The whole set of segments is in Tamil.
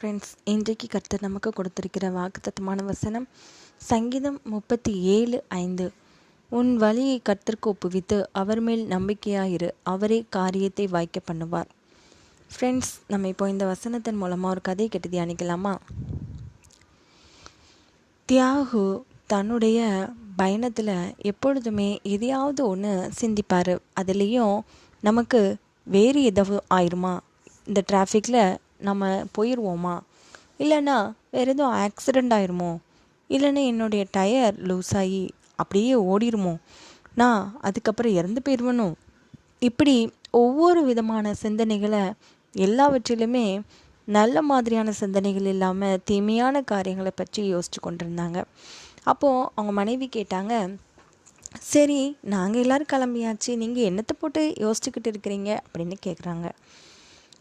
ஃப்ரெண்ட்ஸ் இன்றைக்கு கர்த்தர் நமக்கு கொடுத்திருக்கிற வாக்குத்தத்தமான வசனம் சங்கீதம் முப்பத்தி ஏழு ஐந்து. உன் வழியை கர்த்தருக்கு ஒப்புவித்து அவர் மேல் நம்பிக்கையாயிரு அவரே காரியத்தை வாய்க்க பண்ணுவார். ஃப்ரெண்ட்ஸ் நம்ம இப்போ இந்த வசனத்தின் மூலமாக ஒரு கதை கெட்டு தியானிக்கலாமா? தியாகு தன்னுடைய பயணத்தில் எப்பொழுதுமே எதையாவது ஒன்று சிந்திப்பார். அதுலேயும் நமக்கு வேறு எதாவது ஆயிருமா? இந்த டிராஃபிக்கில் நம்ம போயிடுவோமா இல்லைன்னா வேறு எதுவும் ஆக்சிடெண்ட் ஆயிருமோ? இல்லைன்னா என்னுடைய டயர் லூஸ் ஆகி அப்படியே ஓடிடுமோ நான் அதுக்கப்புறம் இறந்து போயிடுவனும் இப்படி ஒவ்வொரு விதமான சிந்தனைகளை எல்லாவற்றிலுமே நல்ல மாதிரியான சிந்தனைகள் இல்லாமல் தீமையான காரியங்களை பற்றி யோசித்து கொண்டிருந்தாங்க. அப்போது அவங்க மனைவி கேட்டாங்க சரி நாங்கள் எல்லோரும் கிளம்பியாச்சு. நீங்கள் என்னத்தை போட்டு யோசிச்சுக்கிட்டு இருக்கிறீங்க? அப்படின்னு கேட்குறாங்க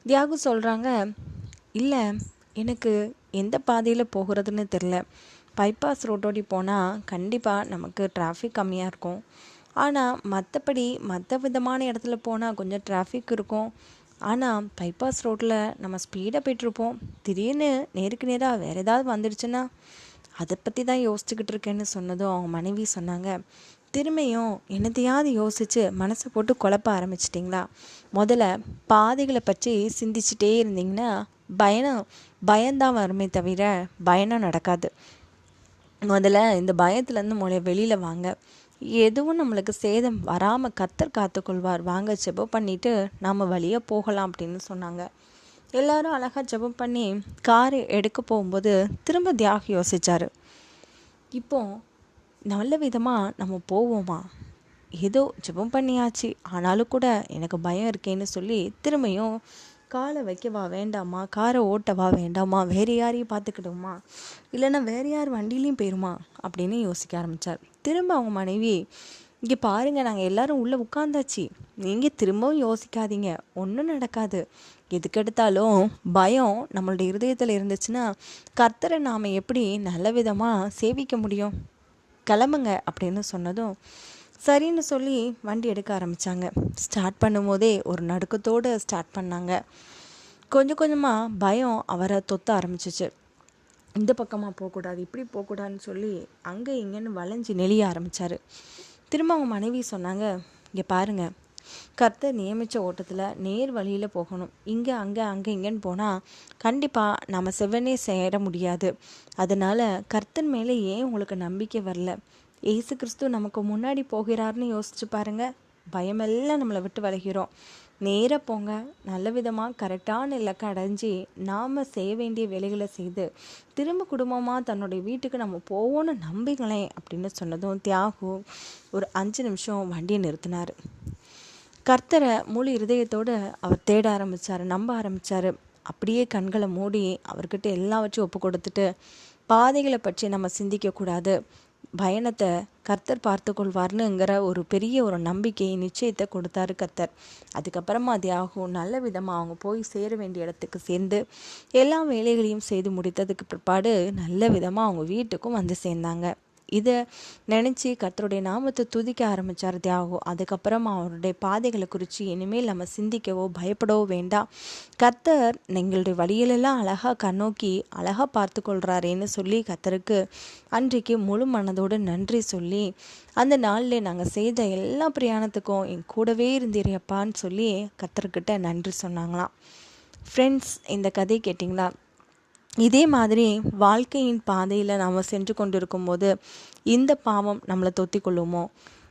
தியாகு சொல்கிறாங்க இல்லை எனக்கு எந்த பாதையில் போகிறதுன்னு தெரில பைபாஸ் ரோட்டோடி போனால் கண்டிப்பாக நமக்கு டிராஃபிக் கம்மியாக இருக்கும். ஆனால் மற்றபடி மற்ற விதமான இடத்துல போனால் கொஞ்சம் டிராஃபிக் இருக்கும். ஆனால் பைபாஸ் ரோட்டில் நம்ம ஸ்பீடாக போய்ட்ருப்போம் திடீர்னு நேருக்கு நேராக வேறு ஏதாவது வந்துடுச்சுன்னா அதை பற்றி தான் யோசிச்சுக்கிட்டு இருக்கேன்னு சொன்னதும் அவங்க மனைவி சொன்னாங்க. திரும்பியும் என்னத்தையாவது யோசித்து மனசை போட்டு குழப்ப ஆரம்பிச்சிட்டிங்களா? முதல்ல பாதைகளை பற்றி சிந்திச்சிட்டே இருந்தீங்கன்னா பயணம் பயம்தான் வருமே தவிர பயணம் நடக்காது. முதல்ல இந்த பயத்துலேருந்து மூலைய வெளியில் வாங்க. எதுவும் நம்மளுக்கு சேதம் வராமல் கத்தர் காத்துக்கொள்வார். வாங்க ஜெபம் பண்ணிவிட்டு நாம் வழியாக போகலாம் அப்படின்னு சொன்னாங்க. எல்லாரும் அழகாக ஜெபம் பண்ணி கார் எடுக்க போகும்போது திரும்ப தியாகி யோசித்தார் இப்போது நல்ல விதமாக நம்ம போவோமா? ஏதோ ஜெபம் பண்ணியாச்சு. ஆனாலும் கூட எனக்கு பயம் இருக்கேன்னு சொல்லி திரும்பியும் காலை வைக்கவா வேண்டாமா காரை ஓட்டவா வேண்டாமா வேறு யாரையும் பார்த்துக்கிடுமா இல்லைன்னா வேறு யார் வண்டியிலையும் போயிருமா? அப்படின்னு யோசிக்க ஆரம்பித்தார் திரும்ப அவங்க மனைவி இங்கே பாருங்கள் நாங்கள் எல்லோரும் உள்ளே உட்காந்தாச்சு நீங்கள் திரும்பவும் யோசிக்காதீங்க. ஒன்றும் நடக்காது. எதுக்கெடுத்தாலும் பயம் நம்மளுடைய இருதயத்தில் இருந்துச்சுன்னா கர்த்தரை நாம் எப்படி நல்ல விதமாக சேவிக்க முடியும்? கிளம்புங்க அப்படின்னு சொன்னதும் சரின்னு சொல்லி வண்டி எடுக்க ஆரம்பித்தாங்க ஸ்டார்ட் பண்ணும்போதே ஒரு நடுக்கத்தோடு ஸ்டார்ட் பண்ணாங்க. கொஞ்சம் கொஞ்சமாக பயம் அவரை தொத்த ஆரம்பிச்சிச்சு. இந்த பக்கமாக போகக்கூடாது இப்படி போகக்கூடாதுன்னு சொல்லி அங்கே இங்கேன்னு வளைஞ்சி நெளிய ஆரம்பித்தார் திரும்ப அவங்க மனைவி சொன்னாங்க இங்கே பாருங்கள் கர்த்தர் நியமித்த ஓட்டத்தில் நேர் வழியில் போகணும். இங்கே அங்கே அங்கே இங்கேன்னு போனால் கண்டிப்பாக நம்ம செவ்வனே சேர முடியாது. அதனால் கர்த்தன் மேலே ஏன் உங்களுக்கு நம்பிக்கை வரல? ஏசு கிறிஸ்து நமக்கு முன்னாடி போகிறார்னு யோசிச்சு பாருங்கள் பயமெல்லாம் நம்மளை விட்டு விலகிறோம். நேராக போங்க. நல்ல விதமாக கரெக்டான இலக்கை அடைஞ்சி நாம் செய்ய வேண்டிய வேலைகளை செய்து திரும்ப குடும்பமாக தன்னுடைய வீட்டுக்கு நம்ம போவோன்னு நம்பிங்களேன் அப்படின்னு சொன்னதும் தியாகு ஒரு அஞ்சு நிமிஷம் வண்டியை நிறுத்தினார். கர்த்தரை முழு இருதயத்தோடு அவர் தேட ஆரம்பித்தார் நம்ப ஆரம்பித்தார் அப்படியே கண்களை மூடி அவர்கிட்ட எல்லாவற்றையும் ஒப்பு கொடுத்துட்டு பாதைகளை பற்றி நம்ம சிந்திக்கக்கூடாது. பயணத்தை கர்த்தர் பார்த்து கொள்வார்னுங்கிற ஒரு பெரிய ஒரு நம்பிக்கையை நிச்சயத்தை கொடுத்தாரு கர்த்தர். அதுக்கப்புறமா அது ஆகும். நல்ல விதமாக அவங்க போய் சேர வேண்டிய இடத்துக்கு சேர்ந்து எல்லா வேலைகளையும் செய்து முடித்ததுக்கு பிற்பாடு நல்ல விதமாக அவங்க வீட்டுக்கும் வந்து சேர்ந்தாங்க. இதை நினச்சி கர்த்தருடைய நாமத்தை துதிக்க ஆரம்பித்தார் தியாகம் அதுக்கப்புறம் அவருடைய பாதைகளை குறித்து இனிமேல் நம்ம சிந்திக்கவோ பயப்படவோ வேண்டாம் கர்த்தர் எங்களுடைய வழியிலெல்லாம் அழகாக கண்ணோக்கி அழகாக பார்த்து கொள்கிறாரேன்னு சொல்லி கர்த்தருக்கு அன்றைக்கு முழு மனதோடு நன்றி சொல்லி அந்த நாளில் நாங்கள் செய்த எல்லா பிரயாணத்துக்கும் என் கூடவே இருந்தீரியப்பான்னு சொல்லி கர்த்தர்கிட்ட நன்றி சொன்னாங்களாம். ஃப்ரெண்ட்ஸ் இந்த கதை கேட்டிங்களா? இதே மாதிரி வாழ்க்கையின் பாதையில் நாம் சென்று கொண்டிருக்கும் போது இந்த பாவம் நம்மளை தொத்தி கொள்ளுமோ?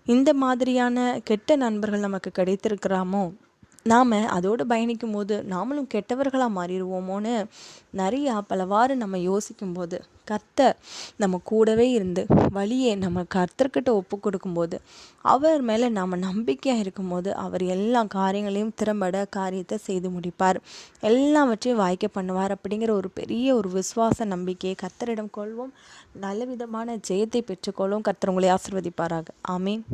இந்த மாதிரியான கெட்ட நண்பர்கள் நமக்கு கிடைத்திருக்கிறாமோ? நாம் அதோடு பயணிக்கும் போது நாமளும் கெட்டவர்களாக மாறிடுவோமோன்னு நிறையா பலவாறு நம்ம யோசிக்கும் போது கர்த்தர் நம்ம கூடவே இருந்து வழியே நம்ம கர்த்தர்கிட்ட ஒப்பு கொடுக்கும்போது அவர் மேலே நாம் நம்பிக்கையாக இருக்கும்போது அவர் எல்லா காரியங்களையும் திறம்பட காரியத்தை செய்து முடிப்பார். எல்லாவற்றையும் வாய்க்க பண்ணுவார் அப்படிங்கிற ஒரு பெரிய ஒரு விசுவாச நம்பிக்கையை கர்த்தரிடம் கொள்வோம். நல்ல விதமான ஜெயத்தை பெற்றுக்கொள்வோம். கர்த்தர் உங்களை ஆசிர்வதிப்பாராக. ஆமீன்.